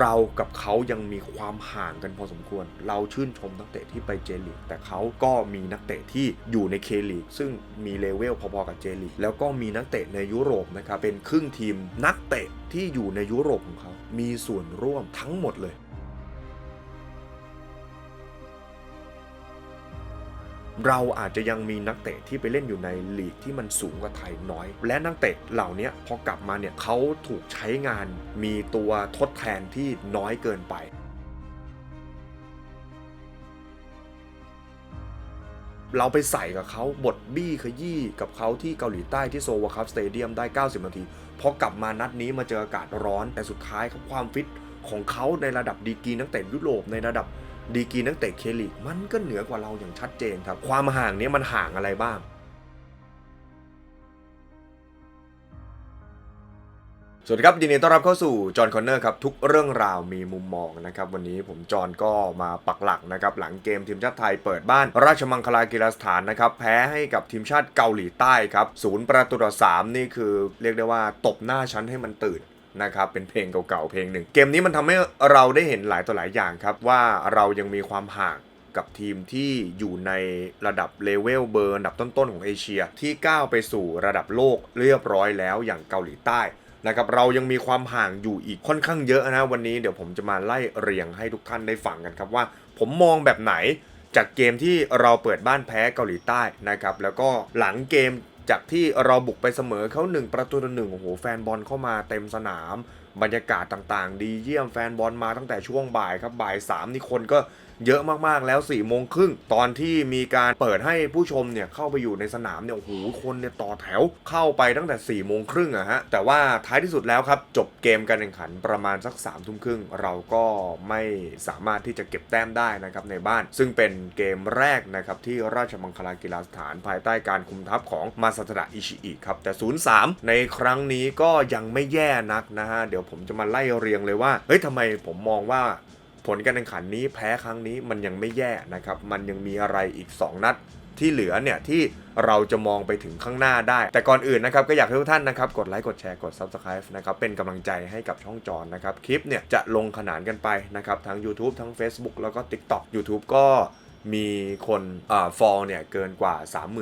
เรากับเขายังมีความห่างกันพอสมควร เราชื่นชมนักเตะที่ไปเจลีกแต่เขาก็มีนักเตะที่อยู่ในเคลีกซึ่งมีเลเวลพอๆกับเจลีกแล้วก็มีนักเตะในยุโรปนะครับเป็นครึ่งทีมนักเตะที่อยู่ในยุโรปของเขา มีส่วนร่วมทั้งหมดเลย เราอาจจะยังมีนักเตะที่ไปเล่นอยู่ในลีกที่มันสูงกว่าไทยน้อย และนักเตะเหล่านี้พอกลับมาเนี่ยเขาถูกใช้งานมีตัวทดแทนที่น้อยเกินไปเราไปใส่กับเขาบทบี้ขยี้กับเขาที่เกาหลีใต้ที่โซวาคัพสเตเดียมได้ 90 นาทีพอกลับมานัดนี้มาเจออากาศร้อน แต่สุดท้ายครับความฟิตของเขาในระดับดีกีนักเตะยุโรปในระดับ ดีกรีนักเตะเคลีกมันก็เหนือกว่าเราอย่างชัดเจนครับ ความห่างนี้มันห่างอะไรบ้างสวัสดีครับยินดีต้อนรับเข้าสู่จอห์นคอนเนอร์ครับทุกเรื่องราวมีมุมมองนะครับวันนี้ผมจอห์นก็มาปักหลักนะครับหลังเกมทีมชาติไทยเปิดบ้าน ราชมังคลากีฬาสถานนะครับแพ้ให้กับทีมชาติเกาหลีใต้ครับศูนย์ประตูต่อสามนี่คือเรียกได้ว่าตบหน้าชั้นให้มันตื่น นะครับเป็นเพลงเก่าๆเพลงหนึ่ง เกมนี้มันทำให้เราได้เห็นหลายต่อหลายอย่างครับ ว่าเรายังมีความห่างกับทีมที่อยู่ในระดับเลเวลเบอร์อันดับต้นๆของเอเชีย ที่ก้าวไปสู่ระดับโลกเรียบร้อยแล้วอย่างเกาหลีใต้นะครับเรายังมีความห่างอยู่อีกค่อนข้างเยอะนะวันนี้เดี๋ยวผมจะมาไล่เรียงให้ทุกท่านได้ฟังกันครับว่า ผมมองแบบไหนจากเกมที่เราเปิดบ้านแพ้เกาหลีใต้นะครับแล้วก็หลังเกม จากที่เราบุกไปเสมอเขาหนึ่งประตูต่อหนึ่งโอ้โหแฟนบอลเข้ามาเต็มสนาม บรรยากาศต่างๆ ดีเยี่ยมแฟนบอลมาตั้งแต่ช่วงบ่ายครับบ่ายสามนี่คนก็ เยอะมากๆแล้ว4ี่โมงครึ่งตอนที่มีการเปิดให้ผู้ชมเนี่ยเข้าไปอยู่ในสนามเนี่ยโอ้โหคนเนี่ยต่อแถวเข้าไปตั้งแต่4ี่โมงครึ่งอะฮะแต่ว่าท้ายที่สุดแล้วครับจบเกมการแข่งขันประมาณสัก3ามทุ่มครึ่งเราก็ไม่สามารถที่จะเก็บแต้มได้นะครับในบ้าน ซึ่งเป็นเกมแรกนะครับที่ราชมังคลากีฬาสถานภายใต้การคุมทัพของมาซาตะอิชิอิครับแต่ 0-3 ในครั้งนี้ก็ยังไม่แย่นักนะฮะเดี๋ยวผมจะมาไล่เรียงเลยว่าเฮ้ยทำไมผมมองว่า ผลการแข่งขันนี้แพ้ครั้งนี้มันยังไม่แย่นะครับ มันยังมีอะไรอีก 2 นัดที่เหลือเนี่ยที่เราจะมองไปถึงข้างหน้าได้ แต่ก่อนอื่นนะครับก็อยากให้ทุกท่านนะครับกดไลค์กดแชร์กด Subscribe นะครับเป็นกำลังใจให้กับช่องจอนนะครับคลิปเนี่ยจะลงขนานกันไปนะครับทั้ง YouTube ทั้ง Facebook แล้วก็ TikTok YouTube ก็มีคนอ่าฟอลเนี่ยเกินกว่า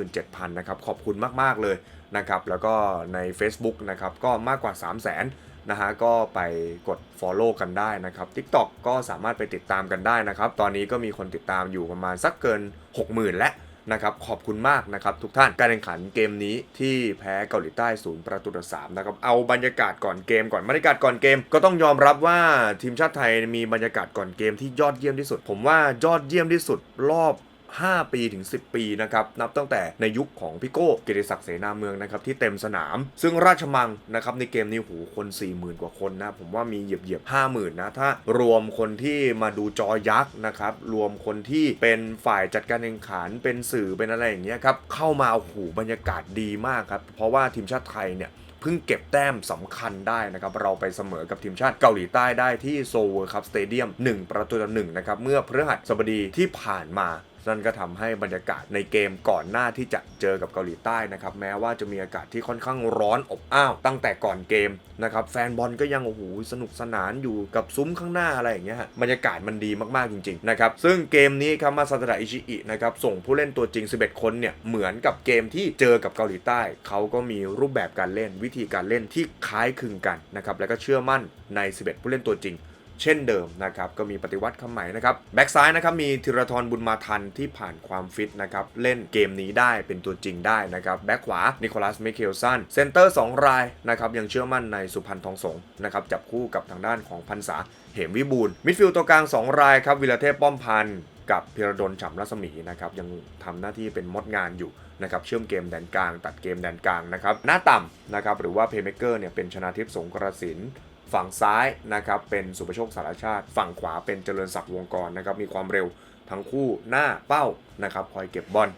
37,000 นะครับ ขอบคุณมาก ๆ เลยนะครับ แล้วก็ใน Facebook นะครับ ก็มากกว่า 3 0 0 0 0 นะฮะก็ไปกด Follow กันได้นะครับ TikTok ก็สามารถไปติดตามกันได้นะครับ ตอนนี้ก็มีคนติดตามอยู่ประมาณสักเกิน 60,000 แล้วนะครับขอบคุณมากนะครับทุกท่านการแข่งขันเกมนี้ที่แพ้เกาหลีใต้ศูนย์ประตูต่อสามนะครับเอาบรรยากาศก่อนเกมก่อนบรรยากาศก่อนเกม ก็ต้องยอมรับว่าทีมชาติไทยมีบรรยากาศก่อนเกมที่ยอดเยี่ยมที่สุด ผมว่ายอดเยี่ยมที่สุดรอบ 5 ปีถึง 10 ปีนะครับนับตั้งแต่ในยุคของพี่โก้กิติศักดิ์เสนาเมืองนะครับที่เต็มสนาม ซึ่งราชมังนะครับในเกมนี้โหคน 40,000 กว่าคนนะผมว่ามีเหยียบเหยียบๆ50,000นะถ้ารวมคนที่มาดูจอยักษ์นะครับรวมคนที่เป็นฝ่ายจัดการแข่งขันเป็นสื่อเป็นอะไรอย่างเงี้ยครับเข้ามาโอ้โหบรรยากาศดีมากครับเพราะว่าทีมชาติไทยเนี่ยเพิ่งเก็บแต้มสำคัญได้นะครับ เราไปเสมอกับทีมชาติเกาหลีใต้ได้ที่โซลเวิร์คัพสเตเดียม1 ประตูต่อหนึ่งนะครับ เมื่อพฤหัสบดีที่ผ่านมา นั่นก็ทำให้บรรยากาศในเกมก่อนหน้าที่จะเจอกับเกาหลีใต้นะครับแม้ว่าจะมีอากาศที่ค่อนข้างร้อนอบอ้าวตั้งแต่ก่อนเกมนะครับแฟนบอลก็ยังโอ้โหสนุกสนานอยู่กับซุ้มข้างหน้าอะไรอย่างเงี้ยฮะบรรยากาศมันดีมากๆจริงๆนะครับซึ่งเกมนี้ครับมาซาตระอิชิอินะครับส่งผู้เล่นตัวจริง 11 คนเนี่ยเหมือนกับเกมที่เจอกับเกาหลีใต้ เขาก็มีรูปแบบการเล่นวิธีการเล่นที่คล้ายคลึงกันนะครับแล้วก็เชื่อมั่นใน 11 ผู้เล่นตัวจริง เช่นเดิมนะครับก็มีปฏิวัติคำใหม่นะครับแบ็กซ้ายนะครับมีธีรทรบุญมาทันที่ผ่านความฟิตนะครับเล่นเกมนี้ได้เป็นตัวจริงได้นะครับแบ็กขวานิโคลัสมิเคลสันเซนเตอร์ 2 รายนะครับยังเชื่อมั่นในสุพรรณทองสงนะครับจับคู่กับทางด้านของพันษาเหมวิบูลมิดฟิลด์ตัวกลาง 2 รายครับวิลเทพป้อมพันธ์กับพิรดลฉ่ำรัศมีนะครับยังทำหน้าที่เป็นมดงานอยู่นะครับเชื่อมเกมแดนกลาง ตัดเกมแดนกลางนะครับหน้าต่ำนะครับหรือว่าเพย์เมเกอร์เนี่ยเป็นชนาทิพย์สงกรสิน ฝั่งซ้ายนะครับเป็นสุประโชคสารชาติ ฝั่งขวาเป็นเจริญศักดิ์วงกรนะครับมีความเร็วทั้งคู่หน้าเป้านะครับคอยเก็บบอล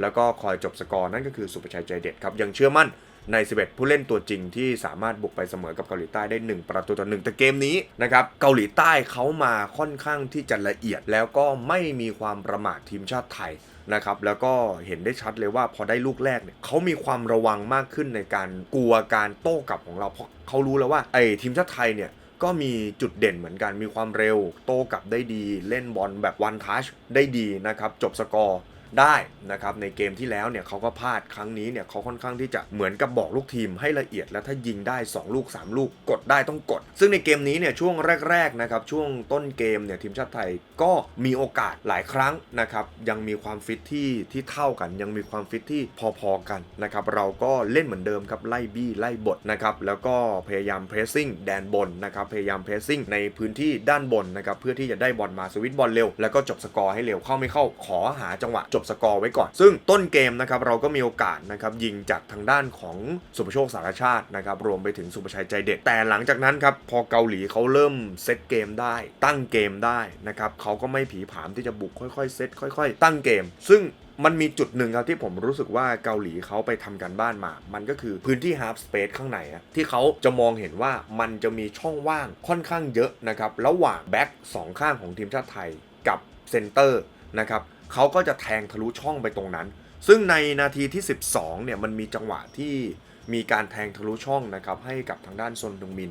แล้วก็คอยจบสกอร์นั่นก็คือสุประชัยใจเด็ดครับยังเชื่อมั่นใน 11 ผู้เล่นตัวจริงที่สามารถบุกไปเสมอกับเกาหลีใต้ได้ 1 ประตูต่อหนึ่งแต่เกมนี้นะครับเกาหลีใต้เขามาค่อนข้างที่จะละเอียดแล้วก็ไม่มีความประมาททีมชาติไทย นะครับแล้วก็เห็นได้ชัดเลยว่าพอได้ลูกแรกเนี่ยเขามีความระวังมากขึ้นในการกลัวการโต้กลับของเราเพราะเขารู้แล้วว่าไอ้ทีมชาติไทยเนี่ยก็มีจุดเด่นเหมือนกันมีความเร็ว โต้กลับได้ดี เล่นบอลแบบวันทัชได้ดีนะครับจบสกอร์ ได้นะครับในเกมที่แล้วเนี่ยเขาก็พลาดครั้งนี้เนี่ยเขาค่อนข้างที่จะเหมือนกับบอกลูกทีมให้ละเอียด แล้วถ้ายิงได้ 2 ลูก 3 ลูกกดได้ต้องกด ซึ่งในเกมนี้เนี่ยช่วงแรกๆนะครับช่วงต้นเกมเนี่ยทีมชาติไทยก็มีโอกาสหลายครั้งนะครับยังมีความฟิตที่ที่เท่ากัน ยังมีความฟิตที่พอๆกันนะครับเราก็เล่นเหมือนเดิมครับไล่บี้ไล่บทนะครับแล้วก็พยายามเพรสซิ่งแดนบนนะครับพยายามเพรสซิ่งในพื้นที่ด้านบนนะครับเพื่อที่จะได้บอลมาสวิตบอลเร็วแล้วก็จบสกอร์ให้เร็วเข้าไม่เข้าขอหาจังหวะจบสกอร์ไว้ก่อน ซึ่งต้นเกมนะครับเราก็มีโอกาสนะครับยิงจากทางด้านของสุภโชคสารชาตินะครับรวมไปถึงสุภชัยใจเด็ดแต่หลังจากนั้นครับพอเกาหลีเขาเริ่มเซตเกมได้ ตั้งเกมได้นะครับเขาก็ไม่ผีผามที่จะบุกค่อยๆเซตค่อยๆ ตั้งเกม ซึ่งมันมีจุดหนึ่งครับที่ผมรู้สึกว่าเกาหลีเขาไปทำกันบ้านมา มันก็คือพื้นที่ half space ข้างในอะที่เขาจะมองเห็นว่ามันจะมีช่องว่างค่อนข้างเยอะนะครับ ระหว่างแบ็กสองข้างของทีมชาติไทยกับเซนเตอร์นะครับ เขาก็จะแทงทะลุช่องไปตรงนั้น ซึ่งในนาทีที่ 12เนี่ยมันมีจังหวะที่มีการแทงทะลุช่องนะครับให้กับทางด้านซนดงมิน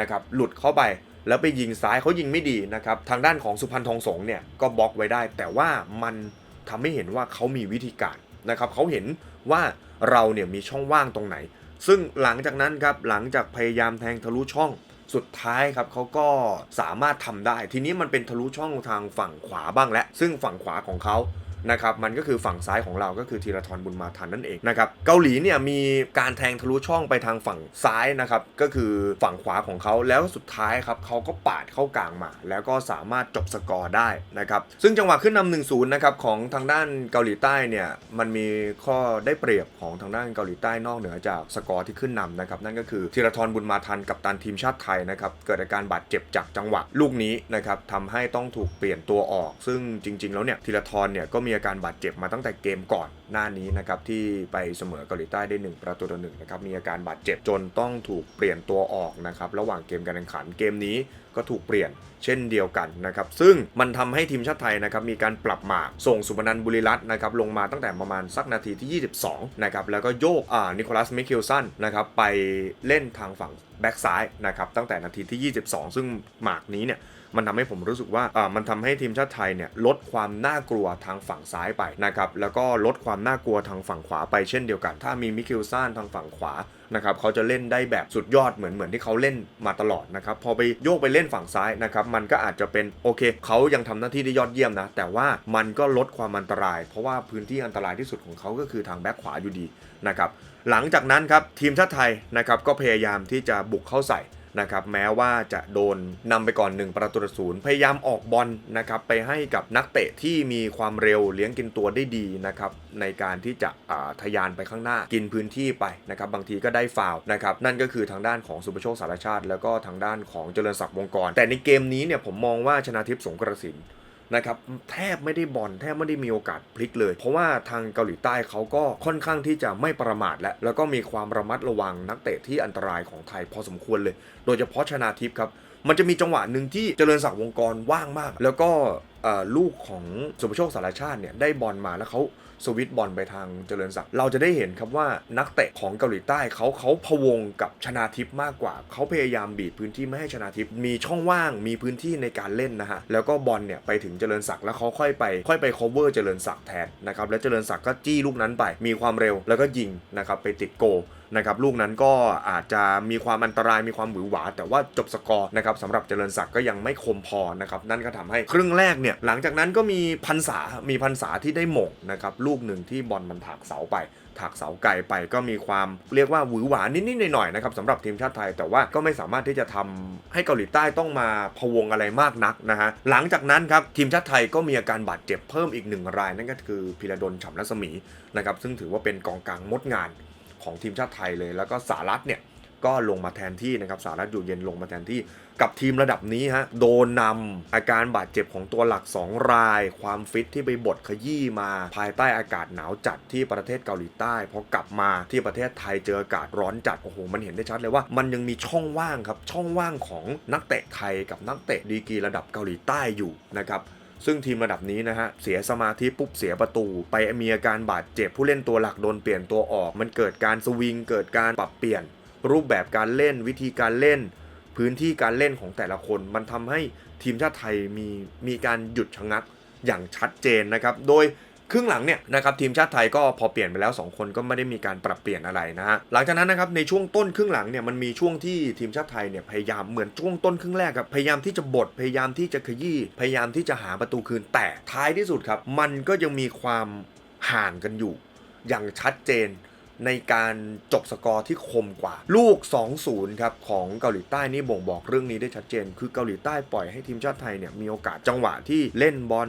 นะครับหลุดเข้าไปแล้วไปยิงซ้ายเขายิงไม่ดีนะครับทางด้านของสุพรรณทองสงเนี่ยก็บล็อกไว้ได้ แต่ว่ามันทำให้เห็นว่าเขามีวิธีการนะครับเขาเห็นว่าเราเนี่ยมีช่องว่างตรงไหน ซึ่งหลังจากนั้นครับหลังจากพยายามแทงทะลุช่อง สุดท้ายครับเขาก็สามารถทำได้ ทีนี้มันเป็นทะลุช่องทางฝั่งขวาบ้างแล้วซึ่งฝั่งขวาของเขา นะครับมันก็คือฝั่งซ้ายของเราก็คือธีรทรบุญมาทันนั่นเองนะครับเกาหลีเนี่ยมีการแทงทะลุช่องไปทางฝั่งซ้ายนะครับก็คือฝั่งขวาของเขาแล้วสุดท้ายครับเขาก็ปาดเข้ากลางมา แล้วก็สามารถจบสกอร์ได้นะครับซึ่งจังหวะขึ้นนำหนึ่งศูนย์นะครับของทางด้านเกาหลีใต้เนี่ยมันมีข้อได้เปรียบของทางด้านเกาหลีใต้นอกเหนือจากสกอร์ที่ขึ้นนำนะครับนั่นก็คือธีรทรบุญมาทันกับตันทีมชาติไทยนะครับเกิดอาการบาดเจ็บจากจังหวะลูกนี้นะครับทำให้ต้องถูกเปลี่ยนตัวออก ซึ่งจริง ๆ แล้วเนี่ยธีรทรเนี่ยก็มีมีอาการบาดเจ็บมาตั้งแต่เกมก่อนหน้านี้นะครับที่ไปเสมอเกาหลีใต้ได้ 1 ประตูต่อหนึ่งนะครับมีอาการบาดเจ็บจนต้องถูกเปลี่ยนตัวออกนะครับระหว่างเกมการแข่งขันเกมนี้ก็ถูกเปลี่ยนเช่นเดียวกันนะครับซึ่งมันทำให้ทีมชาติไทยนะครับมีการปรับหมากส่งสุพนันบุรีรัตน์นะครับลงมาตั้งแต่ประมาณสักนาทีที่ 22นะครับแล้วก็โยกอ่านิโคลัสมิเคลสันนะครับไปเล่นทางฝั่งแบ็กซ้ายนะครับตั้งแต่นาทีที่ 22 ซึ่งหมากนี้เนี่ย มันทำให้ผมรู้สึกว่าอ่ามันทำให้ทีมชาติไทยเนี่ยลดความน่ากลัวทางฝั่งซ้ายไปนะครับแล้วก็ลดความน่ากลัวทางฝั่งขวาไปเช่นเดียวกัน ถ้ามีมิคิลซานทางฝั่งขวานะครับเขาจะเล่นได้แบบสุดยอดเหมือนเหมือนที่เขาเล่นมาตลอดนะครับพอไปโยกไปเล่นฝั่งซ้ายนะครับมันก็อาจจะเป็นโอเคเขายังทำหน้าที่ได้ยอดเยี่ยมนะ แต่ว่ามันก็ลดความอันตราย เพราะว่าพื้นที่อันตรายที่สุดของเขาก็คือทางแบ็คขวาอยู่ดีนะครับหลังจากนั้นครับทีมชาติไทยนะครับก็พยายามที่จะบุกเข้าใส่ นะครับแม้ว่าจะโดนนำไปก่อน 1 ประตูต่อศูนย์พยายามออกบอลนะครับไปให้กับนักเตะที่มีความเร็วเลี้ยงกินตัวได้ดีนะครับในการที่จะทะยานไปข้างหน้ากินพื้นที่ไปนะครับบางทีก็ได้ฟาวนะครับนั่นก็คือทางด้านของสุประโชคสารชาติ แล้วก็ทางด้านของเจริญศักดิ์วงกรแต่ในเกมนี้เนี่ยผมมองว่าชนะทิพย์สงกระสิน นะครับแทบไม่ได้บอลแทบไม่ได้มีโอกาสพลิกเลย เพราะว่าทางเกาหลีใต้เขาก็ค่อนข้างที่จะไม่ประมาทและแล้วก็มีความระมัดระวังนักเตะที่อันตรายของไทยพอสมควรเลย โดยเฉพาะชนาทิพย์ครับมันจะมีจังหวะหนึ่งที่เจริญศักดิ์วงกรว่างมาก แล้วก็ลูกของสุภโชคสารชาติเนี่ยได้บอลมาแล้วเขา สวิตบอลไปทางเจริญศักดิ์เราจะได้เห็นครับว่านักเตะของเกาหลีใต้เขาเขาพวงกับชนาทิพย์มากกว่า เขาพยายามบีบพื้นที่ไม่ให้ชนาทิพย์มีช่องว่างมีพื้นที่ในการเล่นนะฮะแล้วก็บอลเนี่ยไปถึงเจริญศักดิ์แล้วเขาค่อยไป ค่อยไป cover เจริญศักดิ์แทนนะครับแล้วเจริญศักดิ์ก็จี้ลูกนั้นไป มีความเร็วแล้วก็ยิงนะครับไปติดโกล นะครับลูกนั้นก็อาจจะมีความอันตรายมีความหวือหวา แต่ว่าจบสกอร์นะครับสำหรับเจริญศักดิ์ก็ยังไม่คมพอนะครับนั่นก็ทำให้ครึ่งแรกเนี่ยหลังจากนั้นก็มีพันษา มีพันษาที่ได้หม่งนะครับลูกหนึ่งที่บอลมันถากเสาไปถากเสาไกลไปก็มีความเรียกว่าหวือหวานิดๆหน่อยๆนะครับสำหรับทีมชาติไทย แต่ว่าก็ไม่สามารถที่จะทำให้เกาหลีใต้ต้องมาพะวงอะไรมากนักนะฮะหลังจากนั้นครับทีมชาติไทยก็มีอาการบาดเจ็บเพิ่มอีกหนึ่งรายนั่นก็คือพิรดลฉ่ำรัศมีนะครับซึ่งถือว่าเป็นกองกลางมดงาน ของทีมชาติไทยเลย แล้วก็สารัฐเนี่ยก็ลงมาแทนที่นะครับสารัฐอยู่เย็นลงมาแทนที่ กับทีมระดับนี้ฮะโดนนำอาการบาดเจ็บของตัวหลัก 2 ราย ความฟิตที่ไปบดขยี้มาภายใต้อากาศหนาวจัดที่ประเทศเกาหลีใต้พอกลับมาที่ประเทศไทยเจออากาศร้อนจัดโอ้โหมันเห็นได้ชัดเลยว่ามันยังมีช่องว่างครับช่องว่างของนักเตะไทยกับนักเตะดีกรีระดับเกาหลีใต้อยู่นะครับ ซึ่งทีมระดับนี้นะฮะเสียสมาธิปุ๊บเสียประตู ไปมีอาการบาดเจ็บผู้เล่นตัวหลักโดนเปลี่ยนตัวออก มันเกิดการสวิงเกิดการปรับเปลี่ยน รูปแบบการเล่นวิธีการเล่น พื้นที่การเล่นของแต่ละคน มันทำให้ทีมชาติไทยมีมีการหยุดชะงักอย่างชัดเจนนะครับ โดย ครึ่งหลังเนี่ยนะครับทีมชาติไทยก็พอเปลี่ยนไปแล้ว 2 คนก็ไม่ได้มีการปรับเปลี่ยนอะไรนะฮะหลังจากนั้นนะครับในช่วงต้นครึ่งหลังเนี่ยมันมีช่วงที่ทีมชาติไทยเนี่ยพยายามเหมือนช่วงต้นครึ่งแรกครับพยายามที่จะบดพยายามที่จะขยี้พยายามที่จะหาประตูคืนแต่ท้ายที่สุดครับมันก็ยังมีความห่างกันอยู่ อย่างชัดเจน ในการจบสกอร์ที่คมกว่า ลูก 2-0 ครับ ของเกาหลีใต้นี่บ่งบอกเรื่องนี้ได้ชัดเจน คือเกาหลีใต้ปล่อยให้ทีมชาติไทยเนี่ยมีโอกาสจังหวะที่เล่นบอล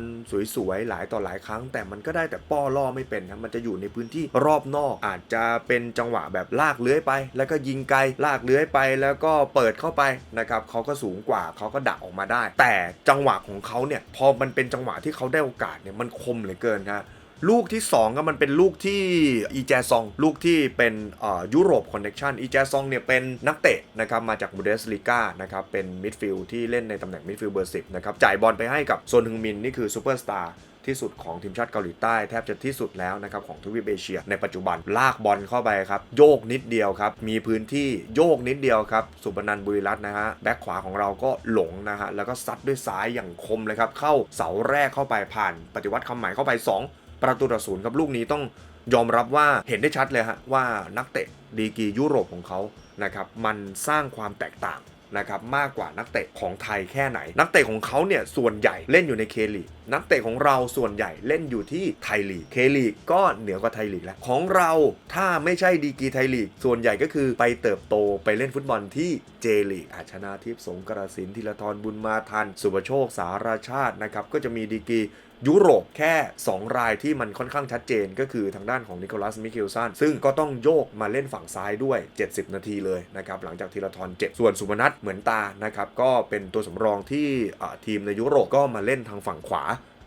สวยๆ หลายต่อหลายครั้ง แต่มันก็ได้แต่ป้อล่อไม่เป็นนะมันจะอยู่ในพื้นที่รอบนอกอาจจะเป็นจังหวะแบบลากเลื้อยไป แล้วก็ยิงไกลลากเลื้อยไปแล้วก็เปิดเข้าไปนะครับเขาก็สูงกว่าเขาก็ดักออกมาได้ แต่จังหวะของเขาเนี่ยพอมันเป็นจังหวะที่เขาได้โอกาสเนี่ยมันคมเหลือเกินครับ ลูกที่ 2 ก็มันเป็นลูกที่อีแจซอง ลูกที่เป็นยุโรปคอนเน t ชันอีแจซองเนี่ยเป็นนักเตะนะครับมาจากบูเดสลิก้านะครับเป็นมิดฟิลด์ที่เล่นในตำแหน่งมิดฟิลด์เบอร์สินะครับจ่ายบอลไปให้กับโซนฮึงมินนี่คือซูเปอร์สตาร์ที่สุดของทีมชาติเกาหลีใต้แทบจะที่สุดแล้วนะครับของทวีปเอเชีย ในปัจจุบันลากบอลเข้าไปครับ โยกนิดเดียวครับ มีพื้นที่โยกนิดเดียวครับ สุบนันบุรีรัตน์นะฮะแบ็คขวาของเราก็หลงนะฮะแล้วก็ซัดด้วยซ้ายอย่างคมเลยครับ เข้าเสาแรกเข้าไปผ่าน ปฏิวัติคำหมายเข้าไป 2 ประตูต่อศูนย์ครับลูกนี้ต้องยอมรับว่าเห็นได้ชัดเลยฮะว่านักเตะดีกียุโรปของเขานะครับมันสร้างความแตกต่างนะครับมากกว่านักเตะของไทยแค่ไหน นักเตะของเขาเนี่ยส่วนใหญ่เล่นอยู่ในเคลีนักเตะของเราส่วนใหญ่เล่นอยู่ที่ไทยลีกเคลีกก็เหนือกว่าไทยลีกแล้วของเราถ้าไม่ใช่ดีกีไทยลีก ส่วนใหญ่ก็คือไปเติบโตไปเล่นฟุตบอลที่เจลีกอาชนาทิพย์สงกระสินธีรทรบุญมาทัน สุประโชคสารชาตินะครับก็จะมีดีกี ยุโรปแค่ 2 รายที่มันค่อนข้างชัดเจนก็คือทางด้านของนิโคลัสมิเคิลซันซึ่งก็ต้องโยกมาเล่นฝั่งซ้ายด้วย 70 นาทีเลยนะครับหลังจากธีรทรเจ็บส่วนสุพนัทเหมือนตานะครับก็เป็นตัวสำรองที่ทีมในยุโรปก็มาเล่นทางฝั่งขวา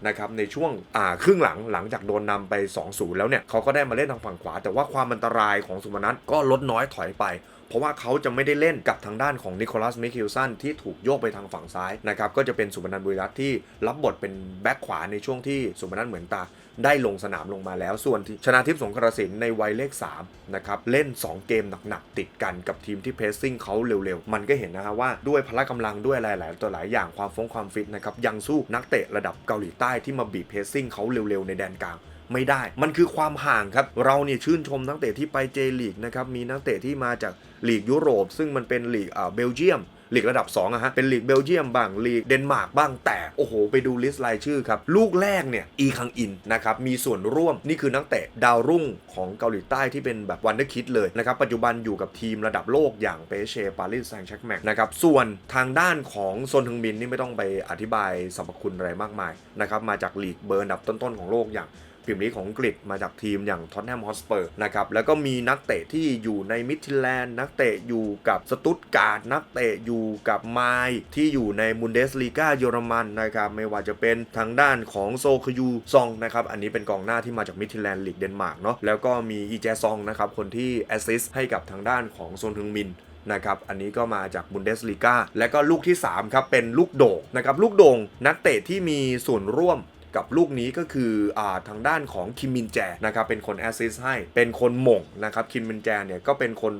นะครับในช่วงอ่าครึ่งหลังหลังจากโดนนำไป 2-0 แล้วเนี่ยเขาก็ได้มาเล่นทางฝั่งขวา แต่ว่าความอันตรายของสุพนัทก็ลดน้อยถอยไปเพราะว่าเขาจะไม่ได้เล่นกับทางด้านของนิโคลัสมิคิลสันที่ถูกโยกไปทางฝั่งซ้ายนะครับก็จะเป็นสุพนันบุรีรัตน์ที่รับบทเป็นแบ็คขวาในช่วงที่สุพนันเหมือนตาได้ลงสนามลงมาแล้ว ส่วนที่ชนะทิพย์สงกรสินในวัยเลข3นะครับเล่น 2 เกมหนักๆติดกันกับทีมที่เพสซิ่งเขาเร็วๆ มันก็เห็นนะฮะว่าด้วยพละกำลังด้วยหลายๆตัวหลายอย่างความฟงความฟิตนะครับยังสู้นักเตะระดับเกาหลีใต้ที่มาบีบเพสซิ่งเขาเร็วๆ ในแดนกลาง ไม่ได้ มันคือความห่างครับ เราเนี่ยชื่นชมนักเตะที่ไปเจลีกนะครับ มีนักเตะที่มาจากลีกยุโรป ซึ่งมันเป็นลีกเบลเยียมลีกระดับ2อะฮะ เป็นลีกเบลเยียมบ้าง ลีกเดนมาร์กบ้าง แต่ โอ้โห ไปดูลิสต์รายชื่อครับ ลูกแรกเนี่ย อีคังอินนะครับ มีส่วนร่วม นี่คือนักเตะดาวรุ่งของเกาหลีใต้ที่เป็นแบบวันเดอร์คิดเลยนะครับ ปัจจุบันอยู่กับทีมระดับโลกอย่างเปเช่ปารีสแซงต์แชร์กแมงนะครับ ส่วนทางด้านของโซนทึงบินนี่ไม่ต้องไปอธิบายสรรพคุณอะไรมากมายนะครับ มาจากลีกเบอร์ดับต้นๆของโลกอย่าง พรีเมียร์ลีกของอังกฤษมาจากทีมอย่างท็อตแนมฮอสเปอร์นะครับแล้วก็มีนักเตะที่อยู่ในมิดทิแลนด์นักเตะอยู่กับสตุตการ์ดนักเตะอยู่กับไมล์ที่อยู่ในมุนเดสลีกาเยอรมันนะครับไม่ว่าจะเป็นทางด้านของโซคยูซองนะครับอันนี้เป็นกองหน้าที่มาจากมิดทิแลนด์ลีกเดนมาร์กเนาะแล้วก็มีอีแจซองนะครับคนที่แอสซิสต์ให้กับทางด้านของโซนทึงมินนะครับ อันนี้ก็มาจากบุนเดสลีกาและก็ลูกที่ 3 ครับ เป็นลูกโด่งนะครับ ลูกโด่งนักเตะที่มีส่วนร่วม กับลูกนี้ก็คืออาทางด้านของคิมมินแจนะครับเป็นคนแอสซิสให้เป็นคนหม่งนะครับคิมมินแจเนี่ยก็เป็นคน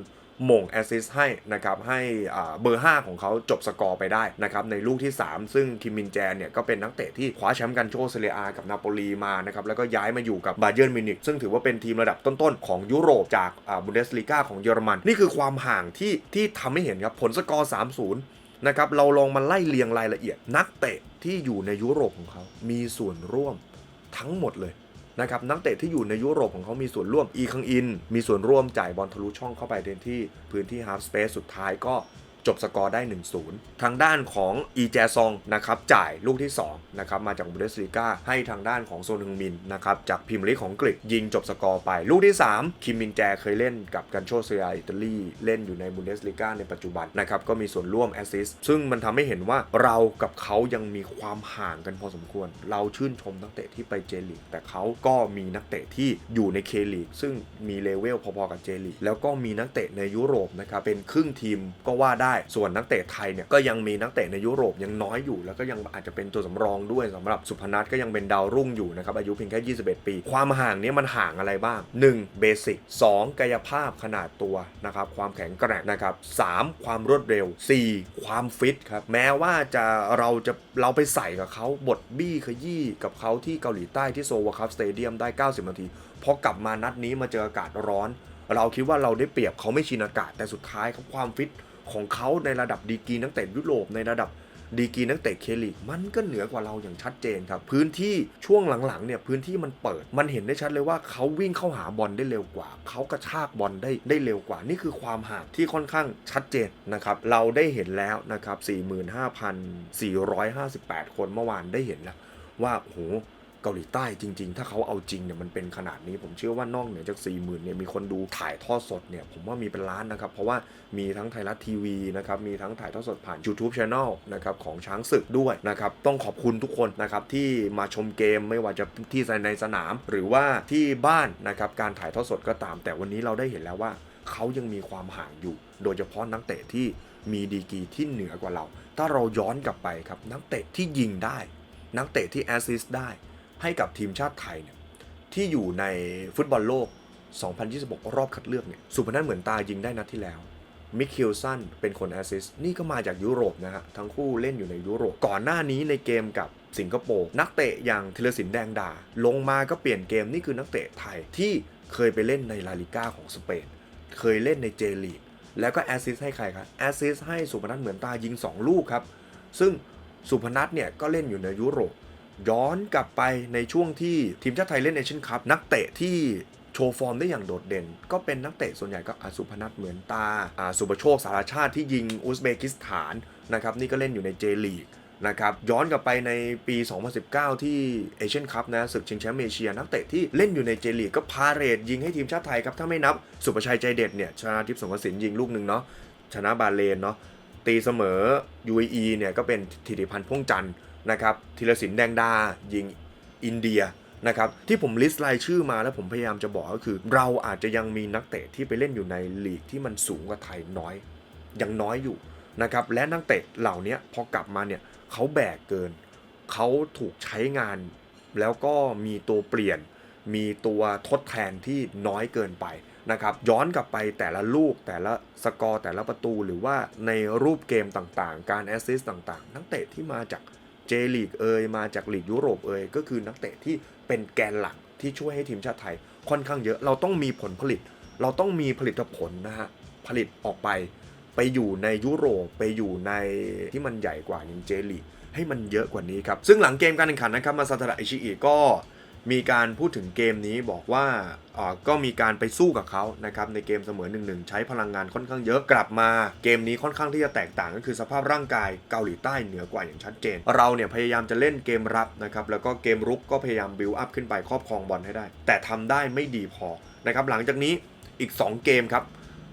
หม่งแอสซิสให้นะครับให้เบอร์ 5 ของเขาจบสกอร์ไปได้นะครับในลูกที่ 3 ซึ่งคิมมินแจเนี่ยก็เป็นนักเตะที่คว้าแชมป์กันโชเซเรียอากับนาโปลีมานะครับแล้วก็ย้ายมาอยู่กับบาเยิร์นมิวนิกซึ่งถือว่าเป็นทีมระดับต้นๆ ของยุโรปจากบุนเดสลีกาของเยอรมัน นี่คือความห่างที่ที่ทำให้เห็นครับผลสกอร์ 3-0นะครับเราลองมาไล่เรียงรายละเอียดนักเตะ ที่อยู่ในยุโรปของเขามีส่วนร่วมทั้งหมดเลยนะครับนักเตะที่อยู่ในยุโรปของเขามีส่วนร่วมอีคังอิน มีส่วนร่วมจ่ายบอลทะลุช่องเข้าไปเดนที่พื้นที่ฮาร์ฟสเปซสุดท้ายก็ จบสกอร์ได้ 1-0 ทางด้านของอีแจซองนะครับจ่ายลูกที่2นะครับมาจากบุนเดสลีกาให้ทางด้านของโซนฮึงมินนะครับจากพรีเมียร์ลีกของอังกฤษยิงจบสกอร์ไป ลูกที่ 3 คิมมินแจเคยเล่นกับกันโชเซียอิตาลีเล่นอยู่ในบุนเดสลีกาในปัจจุบันนะครับก็มีส่วนร่วมแอสซิสต์ซึ่งมันทำให้เห็นว่าเรากับเขายังมีความห่างกันพอสมควร เราชื่นชมนักเตะที่ไปเจลีกแต่เขาก็มีนักเตะที่อยู่ในเคลีกซึ่งมีเลเวลพอๆกับเจลีกแล้วก็มีนักเตะในยุโรปนะครับเป็นครึ่งทีมก็ว่าได้ส่วนนักเตะไทยเนี่ยก็ยังมีนักเตะในยุโรปยังน้อยอยู่ แล้วก็ยังอาจจะเป็นตัวสำรองด้วยสำหรับสุพนัทก็ยังเป็นดาวรุ่งอยู่นะครับอายุเพียงแค่ 21 ปี ความห่างนี้มันห่างอะไรบ้าง 1. เบสิก 2. กายภาพขนาดตัวนะครับความแข็งแกร่งนะครับ 3. ความรวดเร็ว 4. ความฟิตครับแม้ว่าจะเราจะเราไปใส่กับเขาบทบี้ขยี้กับเขาที่เกาหลีใต้ที่โซวาคัพสเตเดียมได้ 90 นาทีพอกลับมานัดนี้มาเจออากาศร้อน เราคิดว่าเราได้เปรียบเขาไม่ชินอากาศแต่สุดท้ายครับความฟิต ของเขาในระดับดีกีนักเตะยุโรปในระดับดีกีนักเตะเคลีกมันก็เหนือกว่าเราอย่างชัดเจนครับ พื้นที่ช่วงหลังๆเนี่ยพื้นที่มันเปิด มันเห็นได้ชัดเลยว่าเขาวิ่งเข้าหาบอลได้เร็วกว่า เขากระชากบอลได้ได้เร็วกว่า นี่คือความห่างที่ค่อนข้างชัดเจนนะครับ เราได้เห็นแล้วนะครับ 45,458 คนเมื่อวานได้เห็นแล้วว่าโอ้โห เกาหลีใต้จริง ๆ ถ้าเขาเอาจริงเนี่ยมันเป็นขนาดนี้ผมเชื่อว่านอกเหนือจาก 4 0,000เนี่ยมีคนดูถ่ายทอดสดเนี่ยผมว่ามีเป็นล้านนะครับ เพราะว่ามีทั้งไทยรัฐทีวีนะครับมีทั้งถ่ายทอดสดผ่าน YouTube Channel นะครับของช้างศึกด้วยนะครับต้องขอบคุณทุกคนนะครับที่มาชมเกมไม่ว่าจะที่ในสนาม หรือว่าที่บ้านนะครับการถ่ายทอดสดก็ตาม แต่วันนี้เราได้เห็นแล้วว่าเขายังมีความห่างอยู่ โดยเฉพาะนักเตะที่มีดีกรีที่เหนือกว่าเรา ถ้าเราย้อนกลับไปครับนักเตะที่ยิงได้ นักเตะที่แอสซิสต์ได้ ให้กับทีมชาติไทยเนี่ยที่อยู่ในฟุตบอลโลก 2026 รอบคัดเลือกเนี่ยสุพนัทเหมือนตายิงได้นัดที่แล้วมิเคลสันเป็นคนแอสซิสต์นี่ก็มาจากยุโรปนะฮะ ทั้งคู่เล่นอยู่ในยุโรป ก่อนหน้านี้ในเกมกับสิงคโปร์ นักเตะอย่างธีรศิลป์แดงดา ลงมาก็เปลี่ยนเกม นี่คือนักเตะไทยที่เคยไปเล่นในลาลิก้าของสเปน เคยเล่นในเจลีกแล้วก็แอสซิสต์ให้ใครครับแอสซิสต์ให้สุพนัทเหมือนตายิง 2 ลูกครับ ซึ่งสุพนัทเนี่ยก็เล่นอยู่ในยุโรป ย้อนกลับไปในช่วงที่ทีมชาติไทยเล่นเอเชียนคัพนักเตะที่โชว์ฟอร์มได้อย่างโดดเด่น ก็เป็นนักเตะส่วนใหญ่ก็อาสุพนัทเหมือนตาอาสุปโชคสารชาติที่ยิงอุซเบกิสถานนะครับนี่ก็เล่นอยู่ในเจลีกนะครับย้อนกลับไปในปี 2019 ที่เอเชียนคัพนะศึกชิงแชมป์เอเชียนักเตะที่เล่นอยู่ในเจลีกก็พาเรดยิงให้ทีมชาติไทยครับ ถ้าไม่นับสุประชัยใจเด็ดเนี่ยชนะทิพย์สงกระสินยิงลูกหนึ่งเนาะชนะบาเลนเนาะตีเสมอ UAE เนี่ยก็เป็นธิติพันธ์พ่วงจันทร์ นะครับธีรศิลป์แดงดายิงอินเดียนะครับที่ผมลิสต์รายชื่อมาแล้วผมพยายามจะบอกก็คือ เราอาจจะยังมีนักเตะที่ไปเล่นอยู่ในลีกที่มันสูงกว่าไทยน้อยยังน้อยอยู่นะครับและนักเตะเหล่านี้พอกลับมาเนี่ยเขาแบกเกินเขาถูกใช้งาน แล้วก็มีตัวเปลี่ยน มีตัวทดแทนที่น้อยเกินไปนะครับย้อนกลับไปแต่ละลูกแต่ละสกอร์แต่ละประตูหรือว่าในรูปเกมต่างๆ การแอสซิสต์ต่างๆ นักเตะที่มาจาก เจลีกเอยมาจากลีกยุโรปเอยก็คือนักเตะที่เป็นแกนหลักที่ช่วยให้ทีมชาติไทย ค่อนข้างเยอะเราต้องมีผลผลิต เราต้องมีผลิตผลนะฮะผลิตออกไป ไปอยู่ในยุโรปไปอยู่ในที่มันใหญ่กว่าอย่างเจลีกให้มันเยอะกว่านี้ครับ ซึ่งหลังเกมการแข่งขันนะครับมาซาตะอิชิอิก็ มีการพูดถึงเกมนี้บอกว่าก็มีการไปสู้กับเขานะครับในเกมเสมอ1นึใช้พลังงานค่อนข้างเยอะกลับมาเกมนี้ค่อนข้างที่จะแตกต่างก็คือสภาพร่างกายเกาหลีใต้เหนือกว่าอย่างชัดเจน เราเนี่ยพยายามจะเล่นเกมรับนะครับแล้วก็เกมรุกก็พยายามบิวอัพขึ้นไปครอบครองบอลให้ได้ แต่ทำได้ไม่ดีพอนะครับหลังจากนี้อีก 2 เกมครับ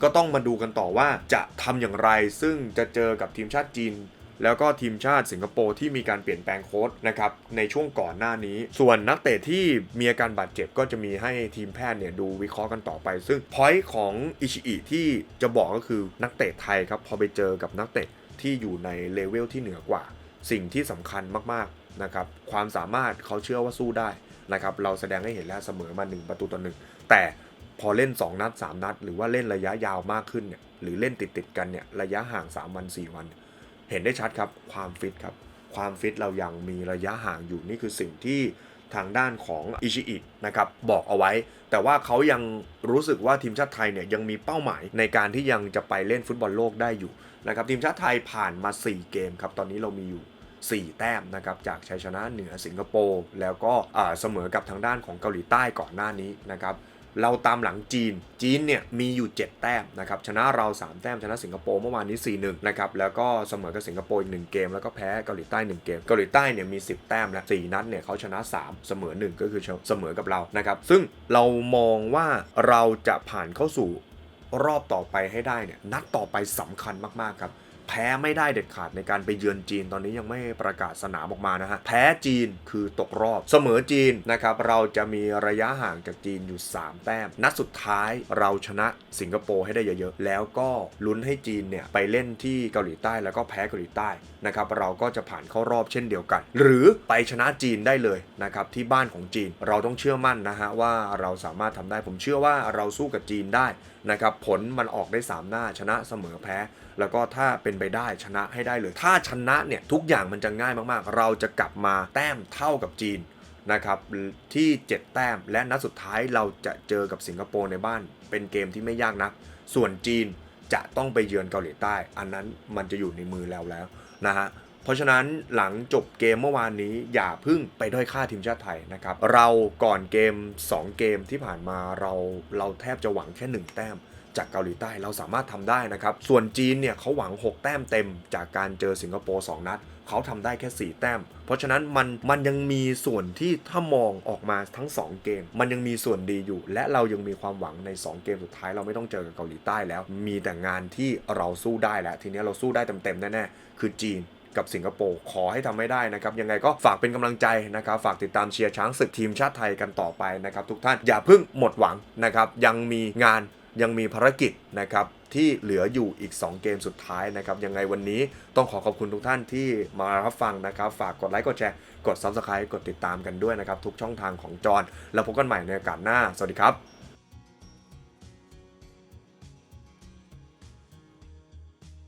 ก็ต้องมาดูกันต่อว่าจะทำอย่างไรซึ่งจะเจอกับทีมชาติจีน แล้วก็ทีมชาติสิงคโปร์ที่มีการเปลี่ยนแปลงโค้ชนะครับในช่วงก่อนหน้านี้ ส่วนนักเตะที่มีอาการบาดเจ็บก็จะมีให้ทีมแพทย์เนี่ยดูวิเคราะห์กันต่อไป ซึ่งพอยต์ของอิชิอิที่จะบอกก็คือนักเตะไทยครับพอไปเจอกับนักเตะที่อยู่ในเลเวลที่เหนือกว่า สิ่งที่สำคัญมากๆนะครับความสามารถเขาเชื่อว่าสู้ได้นะครับเราแสดงให้เห็นแล้วเสมอมา 1 ประตูต่อหนึ่งแต่พอเล่น 2 นัด 3 นัด หรือว่าเล่นระยะยาวมากขึ้นเนี่ยหรือเล่นติดติดกันเนี่ยระยะห่าง 3 วัน 4 วัน เห็นได้ชัดครับความฟิตครับความฟิตเรายังมีระยะห่างอยู่นี่คือสิ่งที่ทางด้านของอิชิอินะครับบอกเอาไว้ แต่ว่าเขายังรู้สึกว่าทีมชาติไทยเนี่ยยังมีเป้าหมายในการที่ยังจะไปเล่นฟุตบอลโลกได้อยู่นะครับทีมชาติไทยผ่านมา 4 เกมครับตอนนี้เรามีอยู่ 4 แต้มนะครับจากชัยชนะเหนือสิงคโปร์แล้วก็เสมอกับทางด้านของเกาหลีใต้ก่อนหน้านี้นะครับ เราตามหลังจีน จีนเนี่ยมีอยู่ 7 แต้มนะครับ ชนะเรา 3 แต้ม ชนะสิงคโปร์เมื่อวานนี้ 4-1 นะครับ แล้วก็เสมอกับสิงคโปร์อีก 1 เกม แล้วก็แพ้เกาหลีใต้ 1 เกม เกาหลีใต้เนี่ยมี 10 แต้มและ4นัดเนี่ยเขาชนะ 3 เสมอ 1 ก็คือเสมอกับเรา นะครับ ซึ่งเรามองว่าเราจะผ่านเข้าสู่รอบต่อไปให้ได้เนี่ย นัดต่อไปสำคัญมากๆครับ แพ้ไม่ได้เด็ดขาดในการไปเยือนจีนตอนนี้ยังไม่ประกาศสนามออกมานะฮะ แพ้จีนคือตกรอบ เสมอจีนนะครับ เราจะมีระยะห่างจากจีนอยู่ 3 แต้ม นัดสุดท้ายเราชนะสิงคโปร์ให้ได้เยอะๆ แล้วก็ลุ้นให้จีนเนี่ยไปเล่นที่เกาหลีใต้แล้วก็แพ้เกาหลีใต้นะครับ เราก็จะผ่านเข้ารอบเช่นเดียวกัน หรือไปชนะจีนได้เลยนะครับที่บ้านของจีน เราต้องเชื่อมั่นนะฮะว่าเราสามารถทำได้ ผมเชื่อว่าเราสู้กับจีนได้นะครับ ผลมันออกได้ 3 หน้าชนะเสมอแพ้ แล้วก็ถ้าเป็นไปได้ชนะให้ได้เลย ถ้าชนะเนี่ยทุกอย่างมันจะง่ายมากๆ เราจะกลับมาแต้มเท่ากับจีนนะครับที่ 7 แต้มและนัดสุดท้ายเราจะเจอกับสิงคโปร์ในบ้าน เป็นเกมที่ไม่ยากนัก ส่วนจีนจะต้องไปเยือนเกาหลีใต้ อันนั้นมันจะอยู่ในมือแล้วแล้วนะฮะเพราะฉะนั้นหลังจบเกมเมื่อวานนี้อย่าพึ่งไปด้อยค่าทีมชาติไทยนะครับ เราก่อนเกม 2 เกมที่ผ่านมาเราเราแทบจะหวังแค่ 1 แต้ม จากเกาหลีใต้เราสามารถทำได้นะครับ ส่วนจีนเนี่ยเขาหวัง 6 แต้มเต็ม จากการเจอสิงคโปร์2นัดเขาทำได้แค่ 4 แต้ม เพราะฉะนั้นมันมันยังมีส่วนที่ถ้ามองออกมาทั้ง 2 เกม มันยังมีส่วนดีอยู่ และเรายังมีความหวังใน 2 เกมสุดท้ายเราไม่ต้องเจอกับเกาหลีใต้แล้ว มีแต่งานที่เราสู้ได้แล้วทีนี้เราสู้ได้เต็มๆแน่ๆคือจีนกับสิงคโปร์ขอให้ทำให้ได้นะครับ ยังไงก็ฝากเป็นกำลังใจนะครับ ฝากติดตามเชียร์ช้างศึกทีมชาติไทยกันต่อไปนะครับ ทุกท่านอย่าเพิ่งหมดหวังนะครับ ยังมีงาน ยังมีภารกิจนะครับที่เหลืออยู่อีก 2 เกมสุดท้ายนะครับ ยังไงวันนี้ต้องขอขอบคุณทุกท่านที่มารับฟังนะครับ ฝากกดไลค์กดแชร์ กด Subscribe กดติดตามกันด้วยนะครับ ทุกช่องทางของจอห์นแล้วพบกันใหม่ในโอกาสหน้า สวัสดีครับ